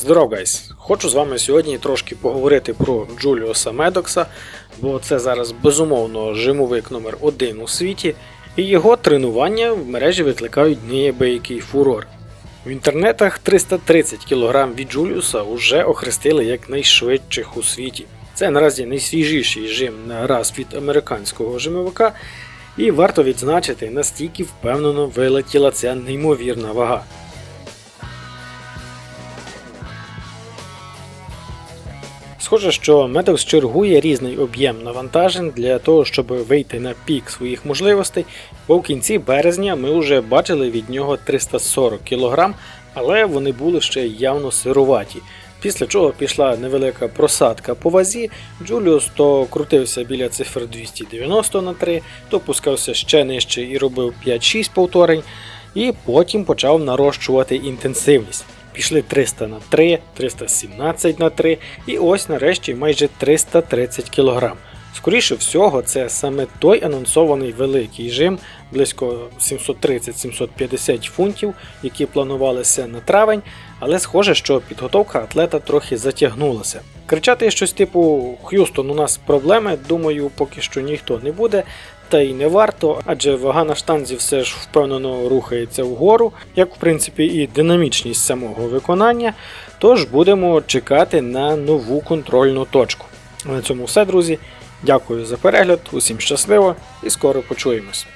Здоров, гайс! Хочу з вами сьогодні трошки поговорити про Джуліуса Медокса, бо це зараз безумовно жимовик номер один у світі, і його тренування в мережі викликають неабиякий фурор. В інтернетах 330 кг від Джуліуса вже охрестили як найшвидших у світі. Це наразі найсвіжіший жим на раз від американського жимовика, і варто відзначити, настільки впевнено вилетіла ця неймовірна вага. Схоже, що Медокс чергує різний об'єм навантажень для того, щоб вийти на пік своїх можливостей, бо в кінці березня ми вже бачили від нього 340 кг, але вони були ще явно сируваті. Після чого пішла невелика просадка по вазі, Джуліус то крутився біля цифр 290 на 3, то пускався ще нижче і робив 5-6 повторень, і потім почав нарощувати інтенсивність. Пішли 300 на 3, 317 на 3 і ось нарешті майже 330 кг. Скоріше всього, це саме той анонсований великий жим, близько 730-750 фунтів, які планувалися на травень, але схоже, що підготовка атлета трохи затягнулася. Кричати щось типу Х'юстон, у нас проблеми, думаю, поки що ніхто не буде. Та й не варто, адже вага на штанзі все ж впевнено рухається вгору, як в принципі і динамічність самого виконання. Тож будемо чекати на нову контрольну точку. На цьому все, друзі. Дякую за перегляд, усім щасливо і скоро почуємось.